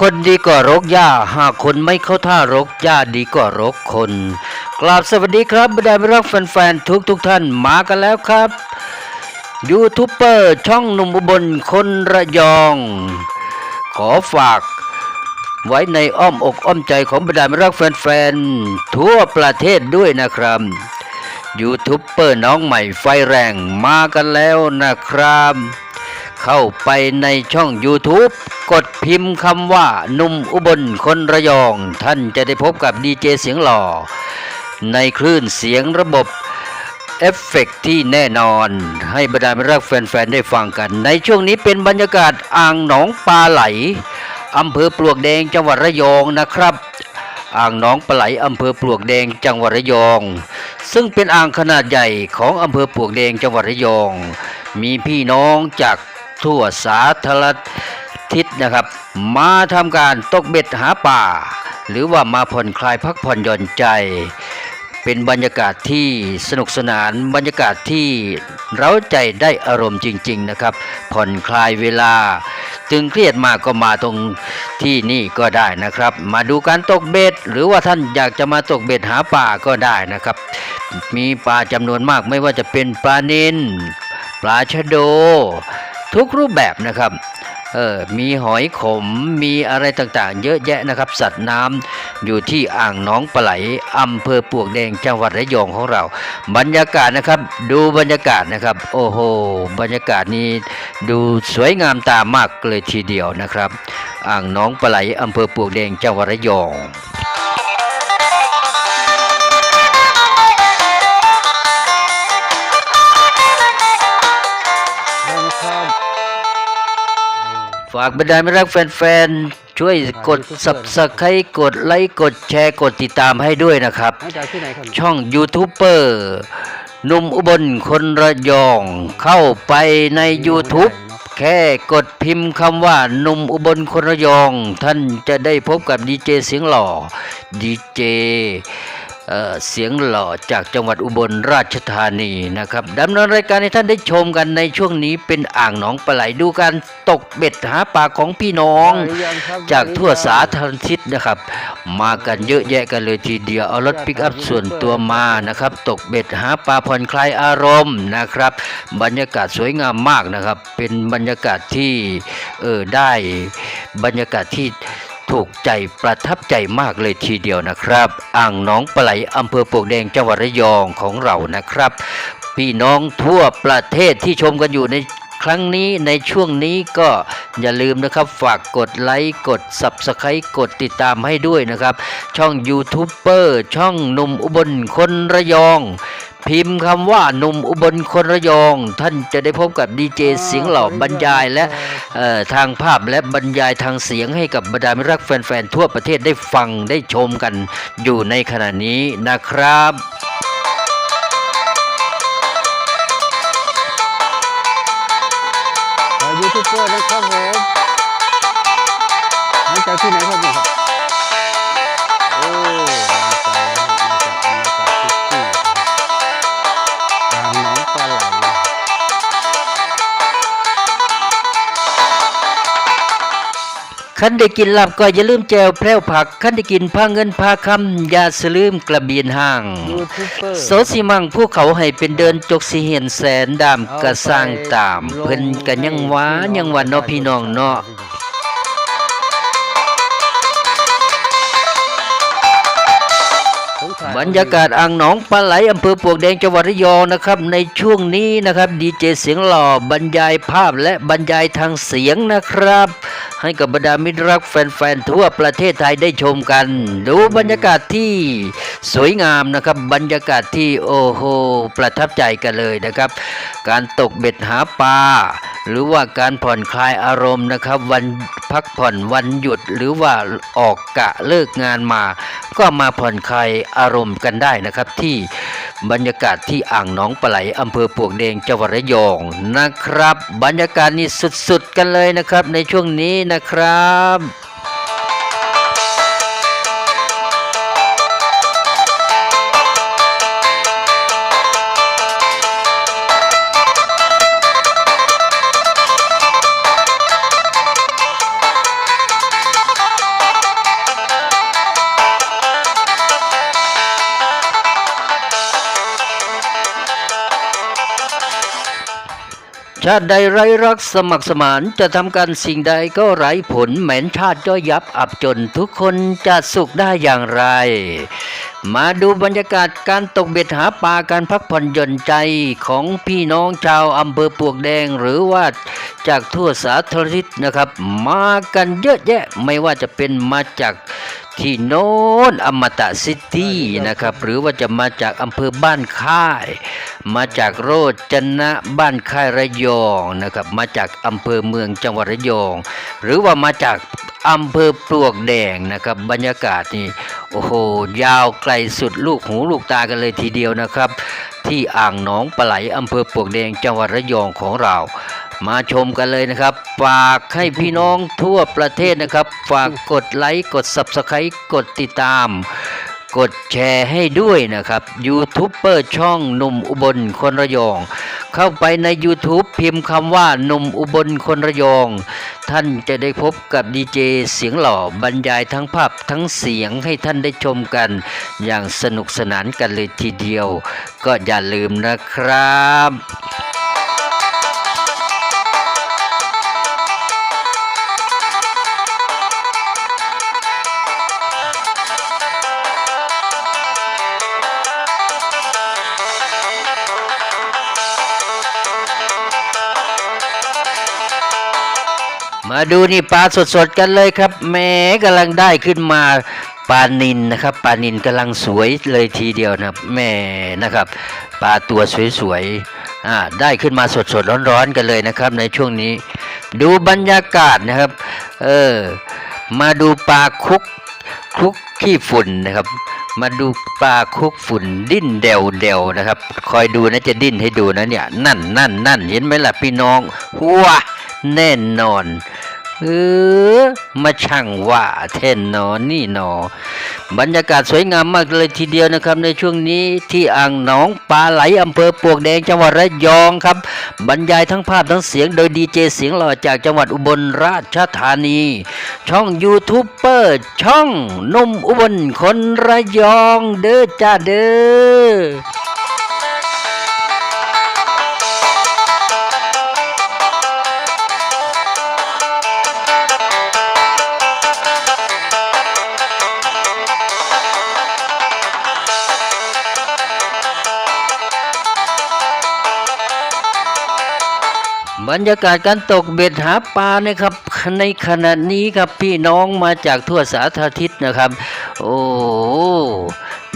คนดีกว่ารกหญ้า หากคนไม่เข้าท่ารกหญ้าดีกว่ารกคน กราบสวัสดีครับบรรดามิรักแฟนๆทุกทุกๆท่านมากันแล้วครับยูทูบเบอร์ช่องหนุ่มอุบลคนระยอง ขอฝาก ไว้ในอ้อมอกอ้อมใจของบรรดามิรักแฟนๆทั่วประเทศด้วยนะครับยูทูบเบอร์น้องใหม่ไฟแรงมากันแล้วนะครับ เข้าไปในช่อง YouTube กดพิมพ์คำว่าหนุ่มอุบลคนระยอง ท่านจะได้พบกับดีเจเสียงหล่อ ในคลื่นเสียงระบบเอฟเฟกต์ที่แน่นอน ให้บรรดามิรักแฟน ๆ ได้ฟังกัน ในช่วงนี้เป็นบรรยากาศอ่างหนองปลาไหลอำเภอปลวกแดงจังหวัดระยองนะครับ อ่างหนองปลาไหลอำเภอปลวกแดงจังหวัดระยอง ซึ่งเป็นอ่างขนาดใหญ่ของอำเภอปลวกแดงจังหวัดระยอง มีพี่น้องจากทั่วสาธารณ ทิศนะครับ มาทำการตกเบ็ดหาป่า หรือว่ามาผ่อนคลายพักผ่อนหย่อนใจ เป็นบรรยากาศที่สนุกสนานบรรยากาศที่เร้าใจได้อารมณ์จริง ๆนะครับ ผ่อนคลายเวลา ตึงเครียดมากก็มาตรงที่นี่ก็ได้นะครับ มาดูการตกเบ็ด หรือว่าท่านอยากจะมาตกเบ็ดหาป่าก็ได้นะครับ มีปลาจำนวนมากไม่ว่าจะเป็นปลาเนิลปลาชะโด ทุกรูปแบบนะครับ เออมีหอยขมมีอะไรต่างๆ เยอะแยะนะครับ สัตว์น้ำอยู่ที่อ่างน้องปลาไหลอำเภอปวกแดงจังหวัดระยองของเรา บรรยากาศนะครับ ดูบรรยากาศนะครับ โอ้โหบรรยากาศนี้ดูสวยงามตามากเลยทีเดียวนะครับ อ่างน้องปลาไหลอำเภอปวกแดงจังหวัดระยอง ฝากบรรดามิรักแฟนๆ ช่วยกด subscribe กดไลค์กดแชร์กดติดตามให้ด้วยนะครับ มาจากที่ไหนครับช่องยูทูบเบอร์หนุ่มอุบลคนระยอง เข้าไปใน YouTube แค่กดพิมพ์คำว่าหนุ่มอุบลคนระยอง ท่านจะได้พบกับดีเจเสียงหล่อดีเจ เอ่อเสียงหล่อจากจังหวัดอุบลราชธานีนะครับดำเนินรายการให้ท่านได้ชมกันในช่วงนี้เป็นอ่างหนองปลาไหลดูการตกเบ็ดหาปลาของพี่น้องได้หรือยังครับจากทั่วสาธารณทิศนะครับ มากันเยอะแยะกันเลยทีเดียวเอารถปิกอัพส่วนตัวมานะครับ ตกเบ็ดหาปลาผ่อนคลายอารมณ์นะครับ บรรยากาศสวยงามมากนะครับ เป็นบรรยากาศที่เออได้บรรยากาศที่ ถูกใจประทับใจมากเลยทีเดียวนะครับ อ่างน้องปลาไหลอำเภอปวกแดงจังหวัดระยองของเรานะครับ พี่น้องทั่วประเทศที่ชมกันอยู่ใน ครั้งนี้ในช่วงนี้ก็อย่าลืมนะครับฝากกดไลค์กด Subscribe กดติดตามให้ด้วยนะครับ ช่องยูทูบเบอร์ช่องหนุ่มอุบลคนระยอง พิมพ์คำว่าหนุ่มอุบลคนระยอง ท่านจะได้พบกับดีเจเสียงหล่อบรรยายและเอ่อทางภาพและบรรยายทางเสียงให้กับบรรดามิตรรักแฟนๆทั่วประเทศได้ฟังได้ชมกันอยู่ในขณะนี้นะครับ ซูเปอร์นะครับผมมาจากที่ไหนครับเนี่ยครับโอ้ ขันได้กินลาบก็อย่าลืมแจวแพร่วผักขันได้กินผ้าเงินผ้าคำอย่าสลืมกระเบียนห่างยูทูบเบอร์โสสิมังผู้เขาให้เป็นเดินจกสิเห็นแสนดามกระสร้างตาม เพิ่นกันยังหว้ายังหวานเนาะพี่น้องเนาะ บรรยากาศอ่างหนองปลาไหลอำเภอปวกแดงจังหวัดระยองนะครับในช่วงนี้นะครับดีเจเสียงหล่อบรรยายภาพและบรรยายทางเสียงนะครับ ให้กับบรรดามิตรรักแฟนๆทั่วประเทศไทยได้ชมกัน ดูบรรยากาศที่สวยงามนะครับบรรยากาศที่โอ้โหประทับใจกันเลยนะครับ การตกเบ็ดหาปลาหรือว่าการผ่อนคลายอารมณ์นะครับวันพักผ่อนวันหยุดหรือว่าออกกะเลิกงานมา ก็มาผ่อนคลายอารมณ์กันได้นะครับที่บรรยากาศที่อ่างหนองปลาไหลอำเภอปวกแดงจังหวัดระยองนะครับ บรรยากาศนี้สุดๆกันเลยนะครับในช่วงนี้นะครับ ชาติใดไร้รักสมัครสมานจะทำการสิ่งใดก็ไร้ผลแม้นชาติก็ยับอับจนทุกคนจะสุขได้อย่างไร มาดูบรรยากาศการตกเบ็ดหาปลาการพักผ่อนหย่อนใจของพี่น้องชาวอำเภอปวกแดงหรือว่าจากทั่วสาธารณทิศนะครับ มากันเยอะแยะไม่ว่าจะเป็นมาจาก ที่โน้นอมตะซิตี้นะครับ หรือว่าจะมาจากอำเภอบ้านค่าย มาจากโรจนะบ้านค่ายระยองนะครับ มาจากอำเภอเมืองจังหวัดระยอง หรือว่ามาจากอำเภอปลวกแดงนะครับ บรรยากาศนี่โอ้โหยาวไกลสุดลูกหูลูกตากันเลยทีเดียวนะครับ ที่อ่างหนองปลาไหลอำเภอปลวกแดงจังหวัดระยองของเรา มาชมกันเลยนะครับ ฝากให้พี่น้องทั่วประเทศนะครับ ฝากกดไลค์กด Subscribe กดติดตาม กดแชร์ให้ด้วยนะครับยูทูบเบอร์ช่องหนุ่มอุบลคนระยอง เข้าไปใน YouTube พิมพ์คำว่าหนุ่มอุบลคนระยอง ท่านจะได้พบกับดีเจเสียงหล่อบรรยายทั้งภาพทั้งเสียงให้ท่านได้ชมกัน อย่างสนุกสนานกันเลยทีเดียว ก็อย่าลืมนะครับ มาดูนี่ปลาสดๆกันเลยครับแม้กำลังได้ขึ้นมาปลานินนะครับปลานินกำลังสวยเลยทีเดียวนะแม่นะครับปลาตัวสวยๆอ่าได้ขึ้นมาสดๆร้อนๆกันเลยนะครับ ในช่วงนี้ ดูบรรยากาศนะครับเออมาดูปลาคุกคุกขี้ฝุ่นนะครับ มาดูปลาคุกฝุ่นดิ้นเดวเดวนะครับ คอยดูนะจะดิ้นให้ดูนะเนี่ยนั่นนั่นนั่นเห็นไหมล่ะพี่น้องว้าแน่นอน เออมาช่างว่าแท่นนอนนี่หนอ บรรยากาศสวยงามมากเลยทีเดียวนะครับ ในช่วงนี้ที่อ่างหนองปลาไหลอำเภอปวกแดงจังหวัดระยองครับ บรรยายทั้งภาพทั้งเสียงโดยดีเจเสียงหล่อจากจังหวัดอุบลราชธานี ช่องยูทูบเบอร์ช่องนุ่มอุบลคนระยองเด้อจ้าเด้อ บรรยากาศการตกเบ็ดหาปลานะครับในขณะนี้ครับพี่น้องมาจากทั่วสาธารทิศนะครับ โอ้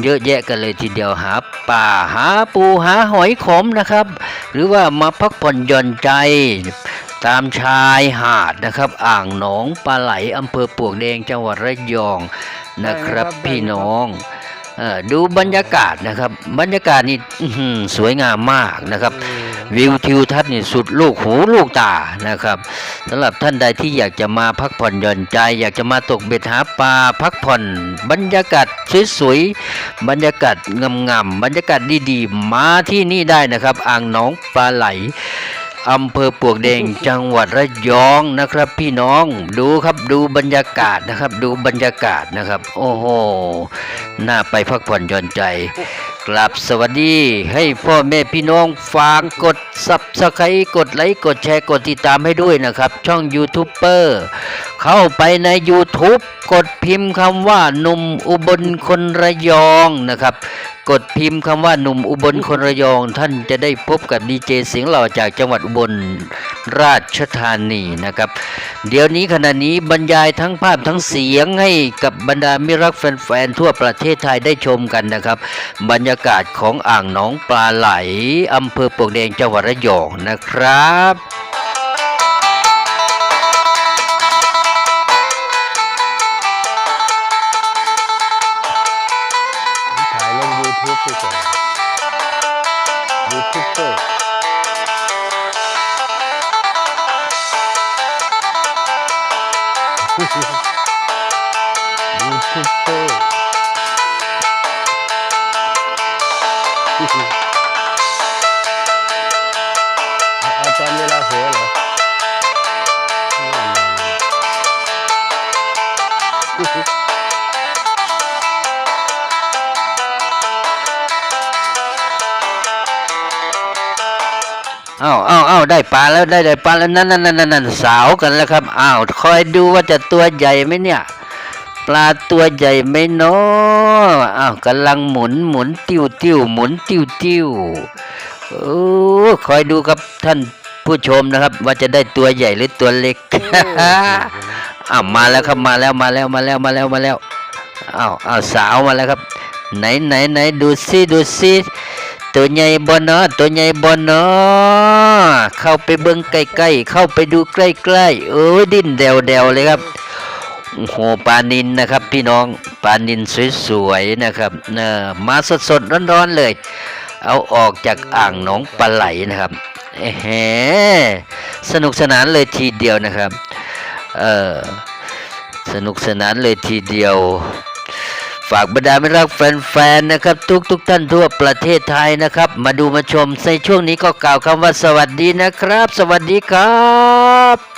เยอะแยะกันเลยทีเดียวหาปลาหาปูหาหอยขมนะครับ หรือว่ามาพักผ่อนหย่อนใจ ตามชายหาดนะครับ อ่างหนองปลาไหลอำเภอปลวกแดงจังหวัดระยองนะครับ พี่น้องเออดูบรรยากาศนะครับ บรรยากาศนี่อื้อหือสวยงามมากนะครับ วิวทิวทัศน์นี่สุดลูกหูลูกตานะครับสำหรับท่านใดที่อยากจะมาพักผ่อนหย่อนใจ อยากจะมาตกเบ็ดหาปลาพักผ่อน บรรยากาศสวยๆบรรยากาศงามๆบรรยากาศดีๆ มาที่นี่ได้นะครับ อ่างหนองปลาไหลอำเภอปวกแดงจังหวัดระยองนะครับ พี่น้องดูครับดูบรรยากาศนะครับ ดูบรรยากาศนะครับ โอ้โหน่าไปพักผ่อนหย่อนใจกลับสวัสดีให้พ่อแม่พี่น้องฝากกดซับสไครต์กดไลค์กดแชร์กดติดตามให้ด้วยนะครับ ช่องยูทูบเบอร์เข้าไปใน YouTube กดพิมพ์คำว่าหนุ่มอุบลคนระยองนะครับ กดพิมพ์คำว่าหนุ่มอุบลคนระยอง ท่านจะได้พบกับดีเจเสียงหล่อจากจังหวัดอุบลราชธานีนะครับ เดี๋ยวนี้ขณะนี้บรรยายทั้งภาพทั้งเสียงให้กับบรรดามิรักแฟนๆทั่วประเทศไทยได้ชมกันนะครับ บรรยากาศของอ่างหนองปลาไหลอำเภอปวกแดงจังหวัดระยองนะครับ Gracias. อ้าวอ้าวอ้าวได้ปลาแล้วได้ได้ปลาแล้วนั่นนั่นนั่นนั่นนั่นสาวกันแล้วครับอ้าวคอยดูว่าจะตัวใหญ่ไหมเนี่ย ปลาตัวใหญ่ไหมเนาะอ้าวกำลังหมุนหมุนติ้วติ้วหมุนติ้วติ้วโอ้คอยดูครับท่านผู้ชมนะครับ ว่าจะได้ตัวใหญ่หรือตัวเล็กอ้าวมาแล้วครับมาแล้วมาแล้วมาแล้วมาแล้วมาแล้วอ้าวอ้าวสาวมาแล้วครับ ไหนไหนไหนดูซิดูซิ ตัวใหญ่บนเนาะตัวใหญ่บนเนาะเข้าไปเบิ้งใกล้ๆเข้าไปดูใกล้ๆโอ้ยดิ้นเดวเดวๆเลยครับโอ้โหปลานินนะครับพี่น้องปลานินสวยๆนะครับเนอมาสดๆร้อนๆเลย เอาออกจากอ่างหนองปลาไหลนะครับเอ้สนุกสนานเลยทีเดียวนะครับเออสนุกสนานเลยทีเดียว ฝากบรรดาไม่รักแฟนๆนะครับ ทุกทุกๆท่านทั่วประเทศไทยนะครับ มาดูมาชมในช่วงนี้ก็กล่าวคำว่าสวัสดีนะครับ สวัสดีครับ